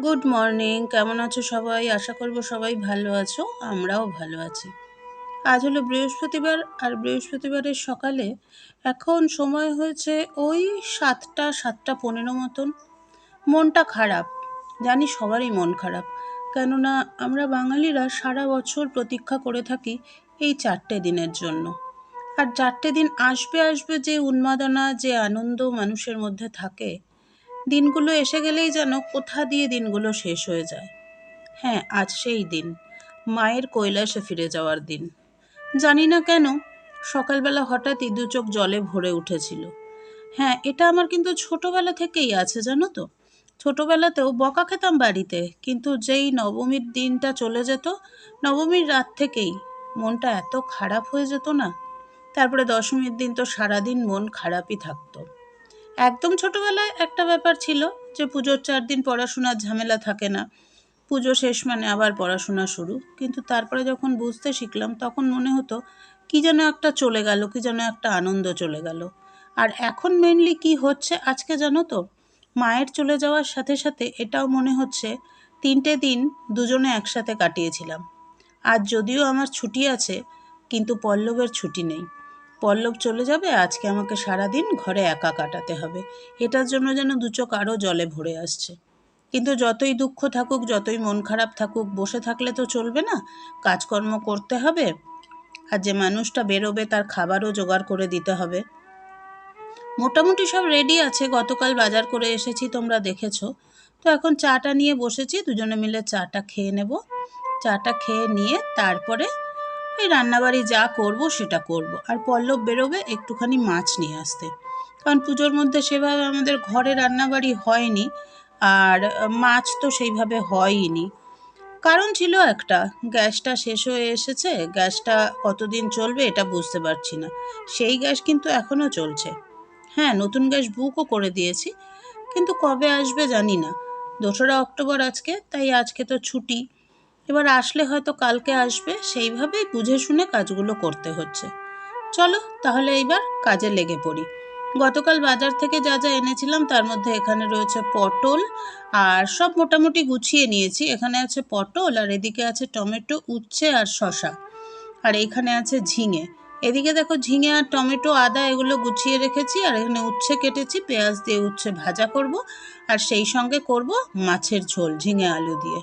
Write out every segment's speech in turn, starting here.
Good morning কেমন আছো সবাই? আশা করব সবাই ভালো আছো, আমরাও ভালো আছি। আজ হলো বৃহস্পতিবার, আর বৃহস্পতিবারের সকালে এখন সময় হয়েছে ওই সাতটা সাতটা পনেরো মতন। মনটা খারাপ, জানি সবারই মন খারাপ। কেননা আমরা বাঙালিরা সারা বছর প্রতীক্ষা করে থাকি এই চারটে দিনের জন্য। আর চারটে দিন আসবে আসবে যে উন্মাদনা, যে আনন্দ মানুষের মধ্যে থাকে দিনগুলো এসে গেলেই যেন কোথা দিয়ে দিনগুলো শেষ হয়ে যায়। হ্যাঁ আজ সেই দিন, মায়ের কৈলাসে ফিরে যাওয়ার দিন। জানি না কেন, সকালবেলা হঠাৎই দু চোখ জলে ভরে উঠেছিল। হ্যাঁ এটা আমার কিন্তু ছোটবেলা থেকেই আছে, জানো তো। ছোটবেলাতেও বকা খেতাম বাড়িতে, কিন্তু যেই নবমীর দিনটা চলে যেত, নবমীর রাত থেকেই মনটা এত খারাপ হয়ে যেত না। তারপরে দশমীর দিন তো সারাদিন মন খারাপই থাকতো। একদম ছোটবেলায় একটা ব্যাপার ছিল যে পুজোর চার দিন পড়াশোনার ঝামেলা থাকে না। পুজো শেষ মানে আবার পড়াশোনা শুরু। কিন্তু তারপরে যখন বুঝতে শিখলাম, তখন মনে হতো, কি যেন একটা চলে গেল, কি যেন একটা আনন্দ চলে গেল। আর এখন মেনলি কি হচ্ছে আজকে জানো তো? মায়ের চলে যাওয়ার সাথে সাথে এটাও মনে হচ্ছে, তিনটে দিন দুজনে একসাথে কাটিয়েছিলাম। আজ যদিও আমার ছুটি আছে, কিন্তু পল্লবের ছুটি নেই। পল্লব চলে যাবে, আজকে আমাকে সারাদিন ঘরে একা কাটাতে হবে। এটার জন্য যেন দু চোখ আরও জলে ভরে আসছে। কিন্তু যতই দুঃখ থাকুক, যতই মন খারাপ থাকুক, বসে থাকলে তো চলবে না। কাজকর্ম করতে হবে, আর যে মানুষটা বেরোবে তার খাবারও জোগাড় করে দিতে হবে। মোটামুটি সব রেডি আছে, গতকাল বাজার করে এসেছি, তোমরা দেখেছ। তো এখন চাটা নিয়ে বসেছি, দুজনে মিলে চাটা খেয়ে নেব। চাটা খেয়ে নিয়ে তারপরে এই রান্নাবাড়ি যা করব সেটা করব। আর পল্লব বেরোবে একটুখানি মাছ নিয়ে আসতে। কারণ পুজোর মধ্যে সেভাবে আমাদের ঘরে রান্নাবাড়ি হয়নি, আর মাছ তো সেইভাবে হয়ইনি। কারণ ছিল একটা, গ্যাসটা শেষ হয়ে এসেছে, গ্যাসটা কতদিন চলবে এটা বুঝতে পারছি না। সেই গ্যাস কিন্তু এখনও চলছে। হ্যাঁ নতুন গ্যাস বুকও করে দিয়েছি, কিন্তু কবে আসবে জানি না। দোসরা অক্টোবর আজকে, তাই আজকে তো ছুটি। এবার আসলে হয়তো কালকে আসবে সেইভাবেই বুঝে শুনে কাজগুলো করতে হচ্ছে। চলো, তাহলে এইবার কাজে লেগে পড়ি। গতকাল বাজার থেকে যা যা এনেছিলাম, তার মধ্যে এখানে রয়েছে পটল আর সব মোটামুটি গুছিয়ে নিয়েছি। এখানে আছে পটল আর এদিকে আছে টমেটো, উচ্ছে আর শশা আর এখানে আছে ঝিঙে। এদিকে দেখো ঝিঙে আর টমেটো, আদা এগুলো গুছিয়ে রেখেছি আর এখানে উচ্ছে কেটেছি। পেঁয়াজ দিয়ে উচ্ছে ভাজা করব আর সেই সঙ্গে করব মাছের ঝোল, ঝিঙে আলু দিয়ে।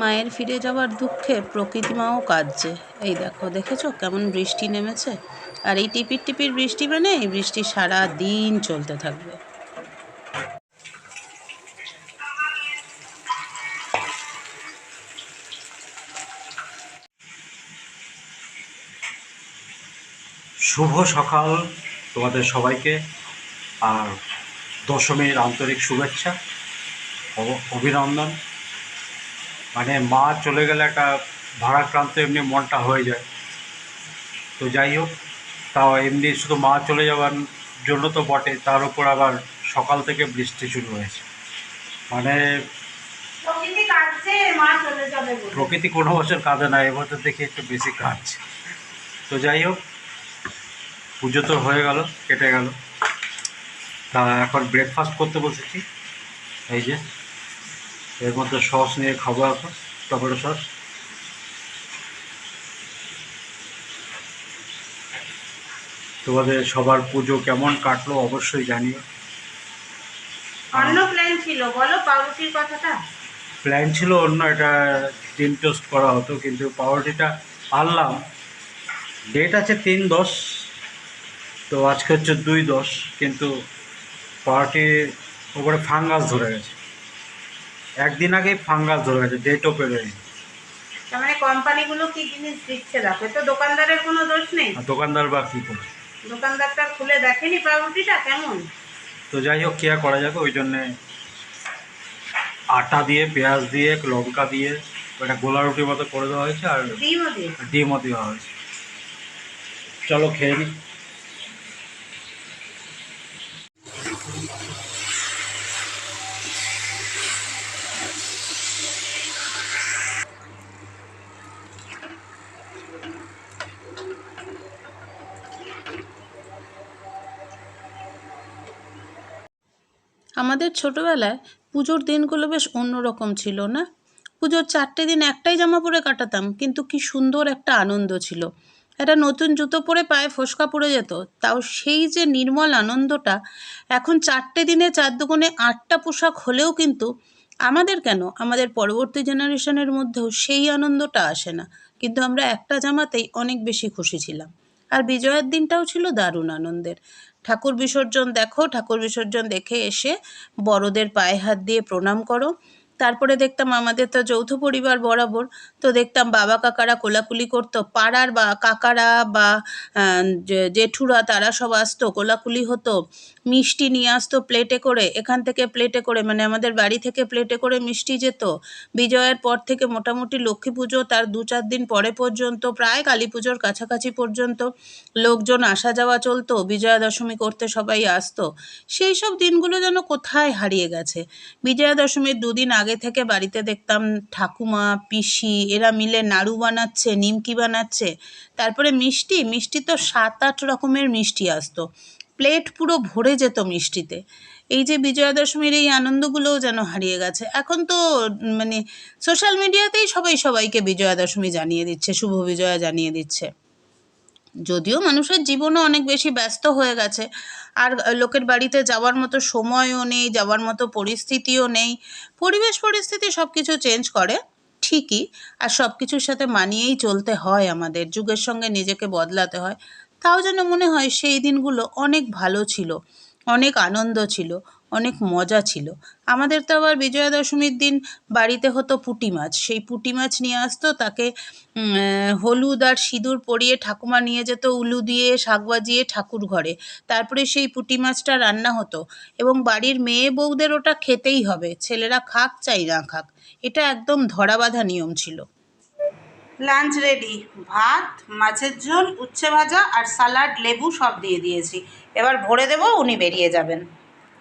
মায়ের ফিরে যাওয়ার দুঃখে প্রকৃতি মাও কাঁদছে। এই দেখো, দেখেছ কেমন বৃষ্টি নেমেছে? আর এই টিপির টিপির বৃষ্টি মানে এই বৃষ্টি সারা দিন চলতে থাকবে। শুভ সকাল তোমাদের সবাইকে, আর দশমীর আন্তরিক শুভেচ্ছা অভিনন্দন। মানে মা চলে গেলে একটা ভারাক্রান্ত এমনি মনটা হয়ে যায়। তো যাই হোক তাও এমনি শুধু মা চলে যাওয়ার জন্য তো বটে তার উপর আবার সকাল থেকে বৃষ্টি শুরু হয়েছে। মানে প্রকৃতি কোনো বছর কাঁদে না এবছর দেখি একটু বেশি কাঁদছে। তো যাই হোক পুজো তো হয়ে গেল কেটে গেল। তা এখন ব্রেকফাস্ট করতে বসেছি। এই যে এর মধ্যে সস নিয়ে খাব এখন টমেটো সস। তোমাদের সবার পুজো কেমন কাটলো অবশ্যই জানিও। অন্য প্ল্যান ছিল বলো পাউরুটির কথাটা। প্ল্যান ছিল অন্য এটা ডিম টোস্ট করা হতো কিন্তু পাউরুটিটা আনলাম ডেট আছে তিন দশ তো আজকে হচ্ছে দুই দশ কিন্তু পাউরুটির ওপরে ফাঙ্গাস ধরে গেছে। একদিন আগেই ফাঙ্গাস ধরে গেছে ডেটও পেরোয়নি তার মানে কোম্পানিগুলো কি জিনিস দিচ্ছে? দেখো তো দোকানদারের কোনো দোষ নেই। আর দোকানদার বা কী করে? দোকানদারটা খুলে দেখেনি পাউরুটিটা কেমন? তো যাই হোক কী আর করা যাবে? ওই জন্যে আটা দিয়ে পেঁয়াজ দিয়ে লঙ্কা দিয়ে ওটা গোলা রুটির মতো করে দেওয়া হয়েছে আর ডিমও দিয়ে? ডিমও দেওয়া হয়েছে। চলো খেয়ে নিই আমাদের ছোটোবেলায় পুজোর দিনগুলো বেশ অন্যরকম ছিল না? পুজোর চারটে দিন একটাই জামা পরে কাটাতাম, কিন্তু কি সুন্দর একটা আনন্দ ছিল। একটা নতুন জুতো পরে পায়ে ফোসকা পড়ে যেত, তাও সেই যে নির্মল আনন্দটা, এখন চারটে দিনে চার দুগুণে আটটা পোশাক হলেও কিন্তু আমাদের কেন? আমাদের পরবর্তী জেনারেশনের মধ্যেও সেই আনন্দটা আসে না। কিন্তু আমরা একটা জামাতেই অনেক বেশি খুশি ছিলাম। আর বিজয়ের দিনটাও ছিল দারুণ আনন্দের। ঠাকুর বিসর্জন দেখো, ঠাকুর বিসর্জন দেখে এসে বড়দের পায়ে হাত দিয়ে প্রণাম করো। তারপরে দেখতাম আমাদের তো যৌথ পরিবার বরাবর, তো দেখতাম বাবা কাকারা কোলাকুলি করতো। পাড়ার বা কাকারা বা জেঠুরা তারা সব আসতো, কোলাকুলি হতো। মিষ্টি নিয়ে আসতো প্লেটে করে, এখান থেকে প্লেটে করে মানে আমাদের বাড়ি থেকে প্লেটে করে মিষ্টি যেত। বিজয়ের পর থেকে মোটামুটি লক্ষ্মী পুজো তার দু চার দিন পরে পর্যন্ত, প্রায় কালী পুজোর কাছাকাছি পর্যন্ত লোকজন আসা যাওয়া চলতো বিজয়া দশমী করতে সবাই আসতো। সেই সব দিনগুলো যেন কোথায় হারিয়ে গেছে। বিজয়া দশমীর দুদিন আগে থেকে বাড়িতে দেখতাম ঠাকুমা, পিসি, এরা মিলে নাড়ু বানাচ্ছে, নিমকি বানাচ্ছে। তারপরে মিষ্টি মিষ্টি তো সাত আট রকমের মিষ্টি আসতো। প্লেট পুরো ভরে যেত মিষ্টিতে। এই যে বিজয়া দশমীর এই আনন্দগুলোও যেন হারিয়ে গেছে। এখন তো মানে সোশ্যাল মিডিয়াতেই সবাই সবাইকে বিজয়া দশমী জানিয়ে দিচ্ছে, শুভ বিজয়া জানিয়ে দিচ্ছে। যদিও মানুষের জীবনও অনেক বেশি ব্যস্ত হয়ে গেছে। আর লোকের বাড়িতে যাওয়ার মতো সময়ও নেই, যাওয়ার মতো পরিস্থিতিও নেই। পরিবেশ পরিস্থিতি সব কিছু চেঞ্জ করে, ঠিকই। আর সব কিছুর সাথে মানিয়েই চলতে হয় আমাদের। যুগের সঙ্গে নিজেকে বদলাতে হয়। তাও যেন মনে হয় সেই দিনগুলো অনেক ভালো ছিল, অনেক আনন্দ ছিল, অনেক মজা ছিল। আমাদের তো আবার বিজয়া দশমীর দিন বাড়িতে হতো পুঁটি মাছ। সেই পুঁটি মাছ নিয়ে আসতো, তাকে হলুদ আর সিঁদুর পরিয়ে ঠাকুমা নিয়ে যেত, উলু দিয়ে, শাক বাজিয়ে ঠাকুর ঘরে। তারপরে সেই পুঁটি মাছটা রান্না হতো এবং বাড়ির মেয়ে বউদের ওটা খেতেই হবে, ছেলেরা খাক চাই না খাক। এটা একদম ধরা বাঁধা নিয়ম ছিল। Lunch ready. ভাত, মাছের ঝোল, উচ্ছে ভাজা আর সালাড, লেবু সব দিয়ে দিয়েছি। এবার ভরে দেব, উনি বেরিয়ে যাবেন।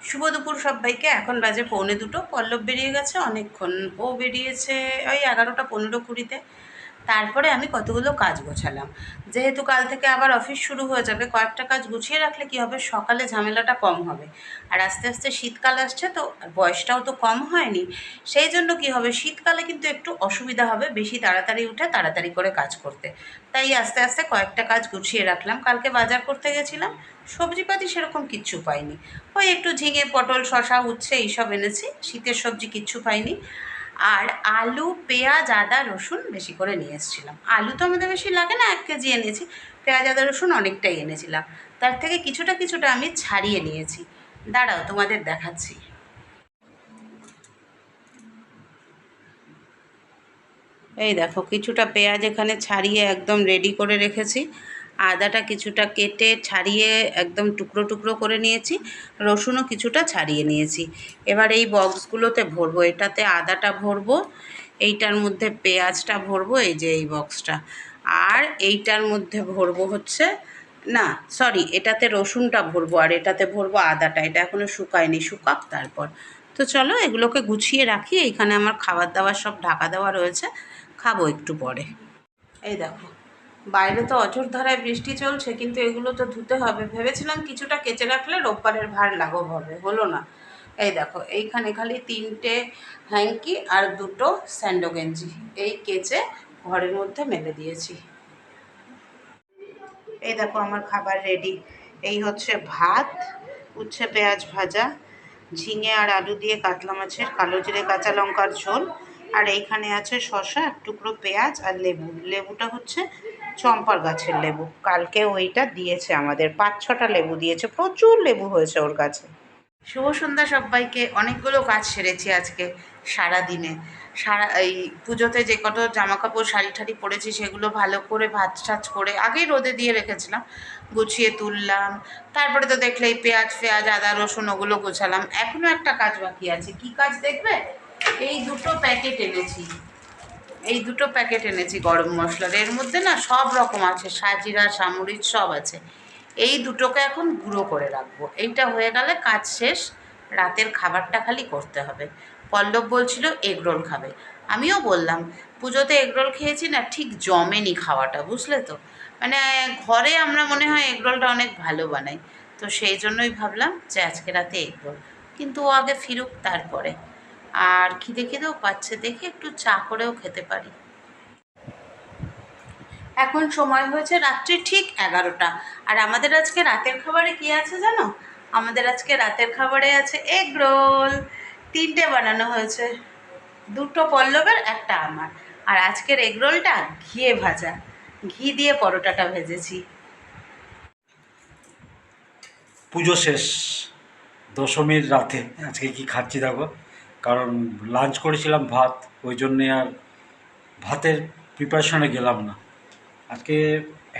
শুভ দুপুর সবাইকে। এখন বাজে পৌনে দুটো। পল্লব বেরিয়ে গেছে অনেকক্ষণ। ও বেরিয়েছে ওই এগারোটা পনেরো কুড়িতে। তারপরে আমি কতগুলো কাজ গোছালাম। যেহেতু কাল থেকে আবার অফিস শুরু হয়ে যাবে, কয়েকটা কাজ গুছিয়ে রাখলে কি হবে? সকালে ঝামেলাটা কম হবে। আর আস্তে আস্তে শীতকাল আসছে তো আর বয়সটাও তো কম হয়নি। সেই জন্য কি হবে? শীতকালে কিন্তু একটু অসুবিধা হবে বেশি তাড়াতাড়ি উঠে তাড়াতাড়ি করে কাজ করতে। তাই আস্তে আস্তে কয়েকটা কাজ গুছিয়ে রাখলাম। কালকে বাজার করতে গেছিলাম, সবজিপাতি সেরকম কিচ্ছু পাইনি। ওই একটু ঝিঙে, পটল শশা উচ্ছে এইসব এনেছি। শীতের সবজি কিচ্ছু পাইনি। আর আলু, পেঁয়াজ, আদা, রসুন বেশি করে নিয়ে এসেছিলাম। আলু তো আমাদের বেশি লাগে না, এক কেজি এনেছি। পেঁয়াজ, আদা, রসুন অনেকটাই এনেছিলাম। তার থেকে কিছুটা কিছুটা আমি ছাড়িয়ে নিয়েছি। দাঁড়াও, তোমাদের দেখাচ্ছি। এই দেখো, কিছুটা পেঁয়াজ এখানে ছাড়িয়ে একদম রেডি করে রেখেছি। আদাটা কিছুটা কেটে ছাড়িয়ে একদম টুকরো টুকরো করে নিয়েছি, রসুনও কিছুটা ছাড়িয়ে নিয়েছি। এবার এই বক্সগুলোতে ভরবো, এটাতে আদাটা ভরবো, এইটার মধ্যে পেঁয়াজটা ভরবো, এই যে এই বক্সটা। আর এইটার মধ্যে ভরবো হচ্ছে, না, সরি, এটাতে রসুনটা ভরবো আর এটাতে ভরবো আদাটা, এটা এখনও শুকায়নি, শুকাক তারপর। তো চলো, এগুলোকে গুছিয়ে রাখি, এইখানে আমার খাবার দাবার সব ঢাকা দেওয়া রয়েছে, খাব একটু পরে। এই দেখো। বাইরে তো অঝোর ধারায় বৃষ্টি চলছে, কিন্তু এগুলো তো ধুতে হবে। ভেবেছিলাম কিছুটা কেচে রাখলে রোববারের ভার লাঘব হবে, হলো না। এই দেখো, এইখানে খালি তিনটে হ্যাঙ্কি আর দুটো স্যান্ডো গেঞ্জি, এই কেচে ঘরের মধ্যে মেলে দিয়েছি। এই দেখো, আমার খাবার রেডি। এই হচ্ছে ভাত, উচ্ছে পেঁয়াজ ভাজা, ঝিঙে আর আলু দিয়ে কাতলা মাছের, কালো জিরে, কাঁচা লঙ্কার ঝোল আর এইখানে আছে শসা, এক টুকরো পেঁয়াজ আর লেবু। লেবুটা হচ্ছে চম্পার গাছের লেবু। কালকে ওইটা দিয়েছে আমাদের। পাঁচ ছটা লেবু দিয়েছে। প্রচুর লেবু হয়েছে ওর কাছে শুভ সন্ধ্যা সবাইকে। অনেকগুলো কাজ সেরেছি আজকে সারা দিনে সারা এই পুজোতে যে কত জামা কাপড় শাড়ি ঠাড়ি পরেছি সেগুলো ভালো করে ভাজ টাজ করে আগেই রোদে দিয়ে রেখেছিলাম। গুছিয়ে তুললাম। তারপরে তো দেখলেই পেঁয়াজ, ফেয়াজ, আদা, রসুন ওগুলো গোছালাম। এখনও একটা কাজ বাকি আছে। কি কাজ দেখবে? এই দুটো প্যাকেট এনেছি। এই দুটো প্যাকেট এনেছি গরম মশলার। এর মধ্যে না সব রকম আছে, সাজিরা, সামরিচ সব আছে। এই দুটোকে এখন গুঁড়ো করে রাখব। এইটা হয়ে গেলে কাজ শেষ। রাতের খাবারটা খালি করতে হবে। পল্লব বলছিল, এগরোল খাবে। আমিও বললাম, পুজোতে এগরোল খেয়েছি না, ঠিক জমেনি খাওয়াটা, বুঝলে তো? মানে ঘরে আমরা মনে হয় এগরোলটা অনেক ভালো বানাই। তো সেই জন্যই ভাবলাম যে আজকে রাতে এগরোল। কিন্তু ও আগে ফিরুক তারপরে। আর খিদে খিদেও পাচ্ছে, দেখে একটু চা করেও খেতে পারি। এখন সময় হয়েছে রাত্রি ঠিক এগারোটা। আর আমাদের আজকে রাতের খাবারে কি আছে জানো? আমাদের আজকে রাতের খাবারে আছে এগ রোল। তিনটে বানানো হয়েছে। দুটো পল্লবের, একটা আমার। আর আজকের এগ রোলটা ঘিয়ে ভাজা। ঘি দিয়ে পরোটাটা ভেজেছি। পুজো শেষ। দশমীর রাতে আজকে কি খাচ্ছি দেখো? কারণ লাঞ্চ করেছিলাম ভাত, ওই জন্যে আর ভাতের প্রিপারেশনে গেলাম না। আজকে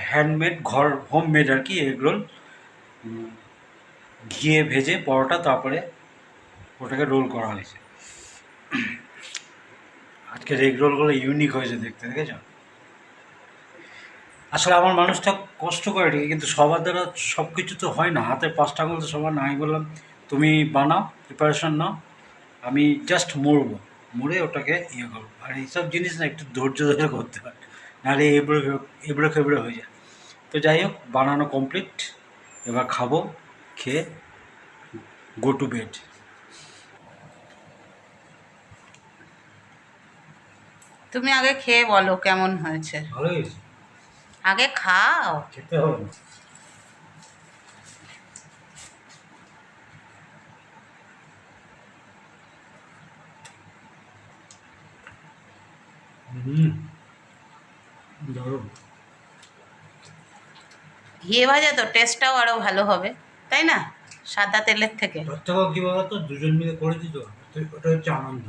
হ্যান্ডমেড ঘর হোমমেড আর কি এগরোল ঘিয়ে ভেজে পরোটা, তারপরে ওটাকে রোল করা হয়েছে। আজকের এগ রোলগুলো ইউনিক হয়েছে দেখতে, দেখেছ? আসলে আমার মানুষটা কষ্ট করে ঠিকই, কিন্তু সবার দ্বারা সব কিছু তো হয় না, হাতের পাঁচটা আঙুল তো সবার না আমি বললাম, তুমি বানাও প্রিপারেশন নাও। আমি জাস্ট মুড়বো মরে ওটাকে ইয়ে করব। আর এইসব জিনিস না একটু ধৈর্য ধরে করতে হয়। নাহলে এবড়ো এবড়ো খেবড়ো হয়ে যায়। তো যাই হোক বানানো কমপ্লিট এবার খাব খেয়ে গো টু বেড তুমি আগে খেয়ে বলো কেমন হয়েছে। ভালো হয়েছে। আগে খাও। খেতে হবে ঘিয়ে ভাজা তো টেস্টটাও আরও ভালো হবে তাই না? সাদা তেলের থেকে। দুজন মিলে করেছি তো ওটা হচ্ছে আনন্দ।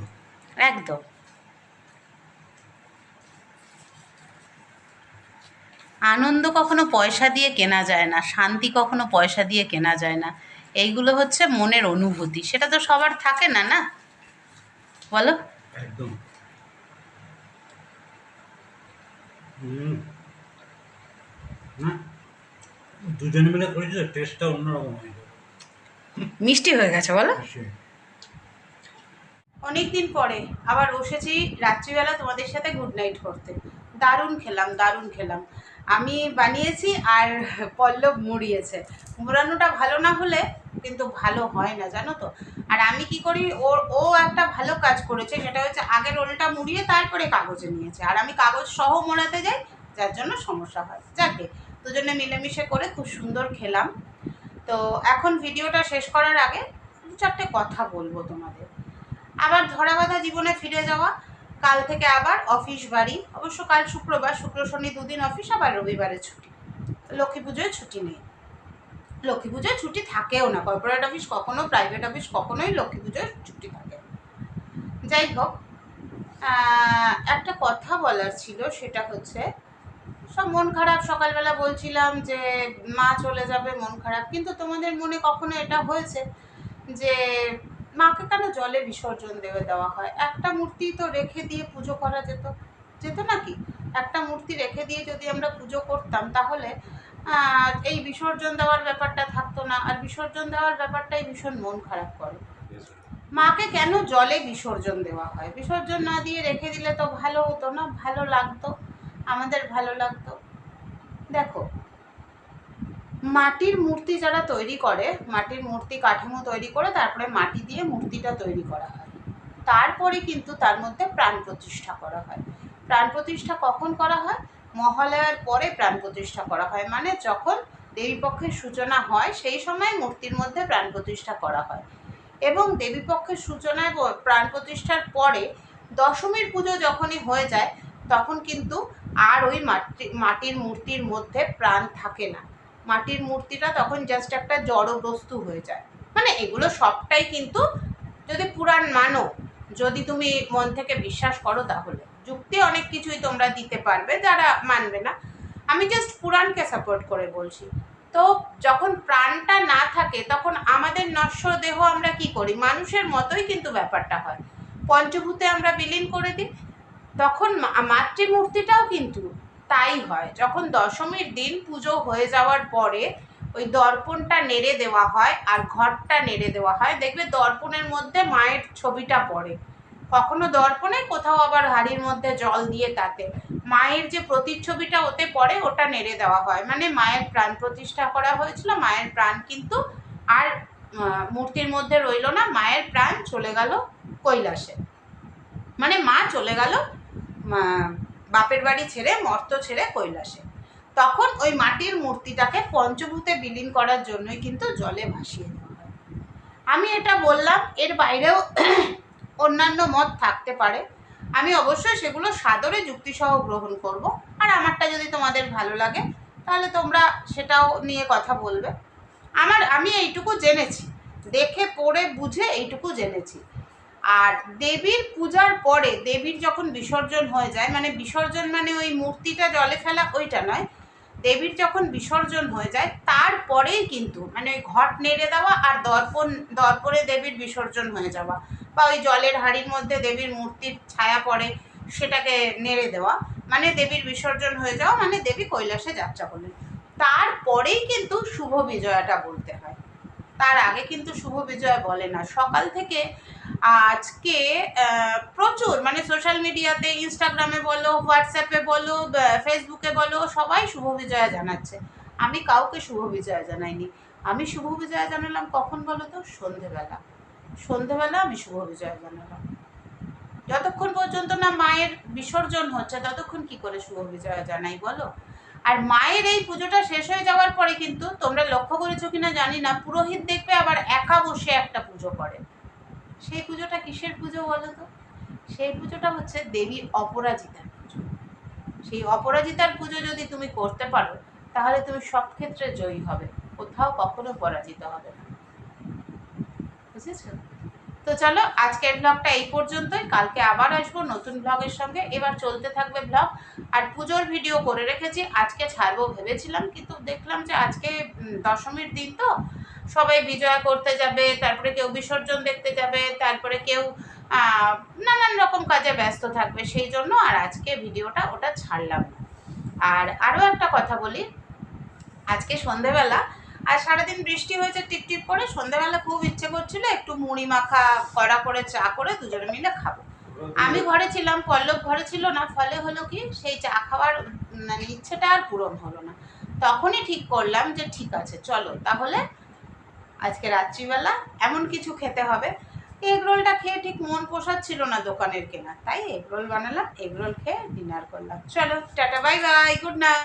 একদম। আনন্দ কখনো পয়সা দিয়ে কেনা যায় না শান্তি কখনো পয়সা দিয়ে কেনা যায় না। এইগুলো হচ্ছে মনের অনুভূতি সেটা তো সবার থাকে না না? বলো। একদম। না দুজনে মিলে করেছি তো টেস্টটা অন্যরকম হয়ে যাবে। মিষ্টি হয়ে গেছে বলো। অনেক দিন পরে আবার বসেছি রাত্রিবেলা তোমাদের সাথে গুড নাইট করতে। দারুণ খেলাম দারুণ খেলাম। আমি বানিয়েছি আর পল্লব মুড়িয়েছে। মুড়ানোটা ভালো না হলে কিন্তু ভালো হয় না, জানো তো? আর আমি কি করি, ওর, ও একটা ভালো কাজ করেছে, সেটা হচ্ছে আগে রোলটা মুড়িয়ে তারপরে কাগজে নিয়েছে। আর আমি কাগজ সহ মোড়াতে যাই, যার জন্য সমস্যা হয়। যাকে, দুজনে মিলেমিশে করে খুব সুন্দর খেলাম। তো এখন ভিডিওটা শেষ করার আগে দু চারটে কথা বলব তোমাদের। আবার ধরা বাঁধা জীবনে ফিরে যাওয়া, কাল থেকে আবার অফিস বাড়ি। অবশ্য কাল শুক্রবার, শুক্র শনি দুদিন অফিস, আবার রবিবারে ছুটি। লক্ষ্মী পুজোয় ছুটি নেই। লক্ষ্মী পুজোয় ছুটি থাকেও না। কর্পোরেট অফিস কখনো প্রাইভেট অফিস কখনোই লক্ষ্মী পুজোয় ছুটি থাকে। যাই হোক একটা কথা বলার ছিল, সেটা হচ্ছে সব মন খারাপ, সকালবেলা বলছিলাম যে মা চলে যাবে, মন খারাপ। কিন্তু তোমাদের মনে কখনো এটা হয়েছে যে মাকে কেন জলে বিসর্জন দেবে দেওয়া হয়? একটা মূর্তি তো রেখে দিয়ে পুজো করা যেত। যেত নাকি একটা মূর্তি রেখে দিয়ে যদি আমরা পুজো করতাম, তাহলে এই বিসর্জন দেওয়ার ব্যাপারটা থাকতো না আর বিসর্জন দেওয়ার ব্যাপারটাই ভীষণ মন খারাপ করে। মাকে কেন জলে বিসর্জন দেওয়া হয়? বিসর্জন না দিয়ে রেখে দিলে তো ভালো হতো না ভালো লাগতো আমাদের ভালো লাগতো। দেখো মাটির মূর্তি যারা তৈরি করে মাটির মূর্তি কাঠামো তৈরি করে তারপরে মাটি দিয়ে মূর্তিটা তৈরি করা হয়। তারপরে কিন্তু তার মধ্যে প্রাণ প্রতিষ্ঠা করা হয়। প্রাণ প্রতিষ্ঠা কখন করা হয়? মহালয়ার পরে প্রাণ প্রতিষ্ঠা করা হয়। মানে যখন দেবীপক্ষের সূচনা হয়, সেই সময় মূর্তির মধ্যে প্রাণ প্রতিষ্ঠা করা হয়। এবং দেবীপক্ষের সূচনায় প্রাণ প্রতিষ্ঠার পরে দশমীর পুজো যখনই হয়ে যায়, তখন কিন্তু আর ওই মাটি মাটির মূর্তির মধ্যে প্রাণ থাকে না। মাটির মূর্তিটা তখন জাস্ট একটা জড় বস্তু হয়ে যায়। মানে এগুলো সবটাই কিন্তু যদি পুরাণ মানো, যদি তুমি মন থেকে বিশ্বাস করো তাহলে। যুক্তি অনেক কিছুই তোমরা দিতে পারবে, যারা মানবে না। আমি জাস্ট পুরাণকে সাপোর্ট করে বলছি। তো যখন প্রাণটা না থাকে, তখন আমাদের নশ্বর দেহ আমরা কি করি? মানুষের মতোই কিন্তু ব্যাপারটা হয়। পঞ্চভূতে আমরা বিলীন করে দিই, তখন মাতৃমূর্তিটাও কিন্তু তাই হয়। যখন দশমীর দিন পুজো হয়ে যাওয়ার পরে ওই দর্পণটা নেড়ে দেওয়া হয় আর ঘরটা নেড়ে দেওয়া হয়, দেখবে দর্পণের মধ্যে মায়ের ছবিটা পড়ে। কখনো দর্পণে, কোথাও আবার হাড়ির মধ্যে জল দিয়ে তাতে। মায়ের যে প্রতিচ্ছবিটা ওতে পড়ে, ওটা নেড়ে দেওয়া হয়। মানে মায়ের প্রাণ প্রতিষ্ঠা করা হয়েছিল, মায়ের প্রাণ কিন্তু আর মূর্তির মধ্যে রইল না, মায়ের প্রাণ চলে গেল কৈলাসে। মানে মা চলে গেল বাপের বাড়ি ছেড়ে, মর্ত ছেড়ে কৈলাসে। তখন ওই মাটির মূর্তিটাকে পঞ্চভূতে বিলীন করার জন্যই কিন্তু জলে ভাসিয়ে দেওয়া হয়। আমি এটা বললাম, এর বাইরেও অন্যান্য মত থাকতে পারে। আমি অবশ্যই সেগুলো সাদরে যুক্তিসহ গ্রহণ করব। আর আমারটা যদি তোমাদের ভালো লাগে, তাহলে তোমরা সেটাও নিয়ে কথা বলবে। আমার, আমি এইটুকু জেনেছি। দেখে, পড়ে, বুঝে এইটুকু জেনেছি। আর দেবীর পূজার পরে, দেবীর যখন বিসর্জন হয়ে যায় মানে বিসর্জন মানে ওই মূর্তিটা জলে ফেলা ওইটা নয়। দেবীর যখন বিসর্জন হয়ে যায় তারপরেই কিন্তু মানে ওই ঘট নেড়ে দেওয়া আর দর্পণ, দর্পণে দেবীর বিসর্জন হয়ে যাওয়া। বা ওই জলের হাঁড়ির মধ্যে দেবীর মূর্তির ছায়া পড়ে সেটাকে নেড়ে দেওয়া মানে দেবীর বিসর্জন হয়ে যাওয়া মানে দেবী কৈলাসে যাত্রা করলেন। তারপরেই কিন্তু শুভ বিজয়াটা বলতে হয়। তার আগে কিন্তু শুভ বিজয়া বলে না। সকাল থেকে আজকে প্রচুর মানে সোশ্যাল মিডিয়াতে, ইনস্টাগ্রামে বলো, হোয়াটসঅ্যাপে বলো ফেসবুকে বলো, সবাই শুভ বিজয়া জানাচ্ছে। আমি কাউকে শুভ বিজয়া জানাইনি। আমি শুভ বিজয়া জানালাম কখন বলো তো? সন্ধেবেলা। সন্ধেবেলা আমি শুভ বিজয়া জানালাম যতক্ষণ পর্যন্ত না মায়ের বিসর্জন হচ্ছে, ততক্ষণ কি করে শুভ বিজয়া জানাই বলো? আর মায়ের এই পুজোটা শেষ হয়ে যাওয়ার পরে কিন্তু তোমরা লক্ষ্য করেছ কিনা জানি না, পুরোহিত দেখবে আবার একা বসে একটা পুজো করে। সেই পুজোটা কিসের পুজো বলো তো? সেই পুজোটা হচ্ছে দেবী অপরাজিতার পুজো। সেই অপরাজিতার পুজো যদি তুমি করতে পারো, তাহলে তুমি সব ক্ষেত্রে জয়ী হবে, কোথাও কখনো পরাজিত হবে না। বুঝেছ? তো চলো, আজকের ব্লগটা এই পর্যন্তই। কালকে আবার আসব নতুন ব্লগের সঙ্গে। এবার চলতে থাকবে ব্লগ আর পুজোর ভিডিও করে রেখেছি। আজকে ছাড়বো ভেবেছিলাম, কিন্তু দেখলাম যে আজকে দশমীর দিন তো। সবাই বিজয়া করতে যাবে, তারপরে কেউ বিসর্জন দেখতে যাবে, তারপরে কেউ নানান রকম কাজে ব্যস্ত থাকবে। সেই জন্য আর আজকে ভিডিওটা ওটা ছাড়লাম আর আরও একটা কথা বলি। আজকে সন্ধেবেলা আর সারাদিন বৃষ্টি হয়েছে, টিপ টিপ করে। সন্ধেবেলা খুব ইচ্ছে করছিল একটু মুড়ি মাখা, কড়া করে চা করে দুজনে মিলে খাব। আমি ঘরে ছিলাম, পল্লব ঘরে ছিল না, ফলে হলো কি সেই চা খাওয়ার মানে ইচ্ছেটা আর পূরণ হলো না। তখনই ঠিক করলাম যে ঠিক আছে, চলো তাহলে আজকে রাত্রিবেলা এমন কিছু খেতে হবে। এগ রোলটা খেয়ে ঠিক মন পোষাচ্ছিল না দোকানের কেনা, তাই এগ রোল বানালাম, এগ রোল খেয়ে ডিনার করলাম। চলো, tata, bye bye, good night.